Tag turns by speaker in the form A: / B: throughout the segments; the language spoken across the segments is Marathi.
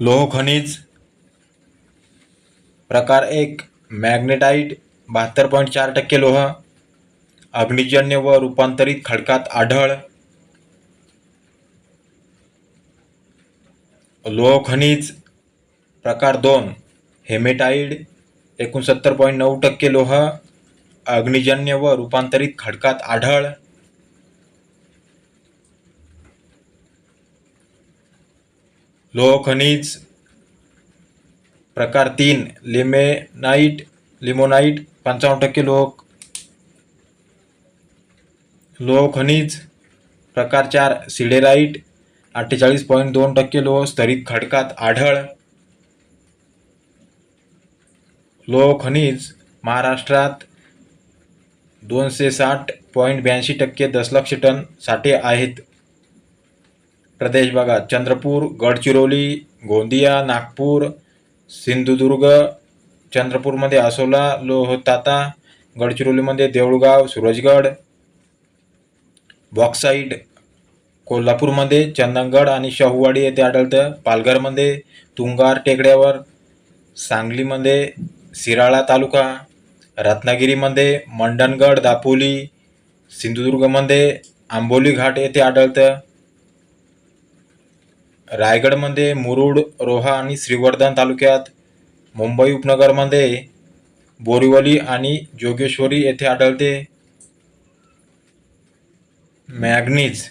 A: लोह खनिज प्रकार एक मॅग्नेटाईट बहात्तर पॉईंट चार टक्के लोह अग्निजन्य व रूपांतरित खडकात आढळ. लोह खनिज प्रकार दोन हेमेटाईड एकोणसत्तर पॉईंट नऊ टक्के लोह अग्निजन्य व रूपांतरित खडकात आढळ. लोह खनिज प्रकार तीन लिमेनाईट लिमोनाईट पंचावन्न टक्के लोह लोह खनिज प्रकार चार सिडेराईट अठ्ठेचाळीस पॉईंट दोन टक्के लोह स्तरित खडकात आढळ. लोह खनिज महाराष्ट्रात दोनशे साठ पॉईंट ब्याऐंशी टक्के दशलक्ष टन साठे आहेत. प्रदेश बघा चंद्रपूर गडचिरोली गोंदिया नागपूर सिंधुदुर्ग चंद्रपूरमध्ये असोला लोहताता गडचिरोलीमध्ये देऊळगाव सूरजगड बॉक्साईड कोल्हापूरमध्ये चंदनगड आणि शाहूवाडी येथे आढळतं. पालघरमध्ये तुंगार टेकड्यावर सांगलीमध्ये सिराळा तालुका रत्नागिरीमध्ये मंडणगड दापोली सिंधुदुर्गमध्ये आंबोली घाट येथे आढळतं. रायगडमध्ये मुरुड रोहा आणि श्रीवर्धन तालुक्यात मुंबई उपनगरमध्ये बोरिवली आणि जोगेश्वरी येथे आढळते. मॅग्नीज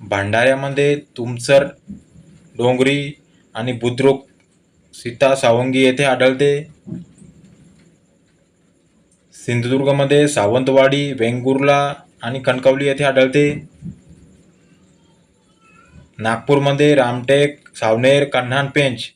A: भंडाऱ्यामध्ये तुमसर डोंगरी आणि बुद्रुक सीता सावंगी येथे आढळते. सिंधुदुर्गमध्ये सावंतवाडी वेंगुर्ला आणि कणकवली येथे आढळते. नागपूरमध्ये रामटेक सावनेर कन्हान पेंच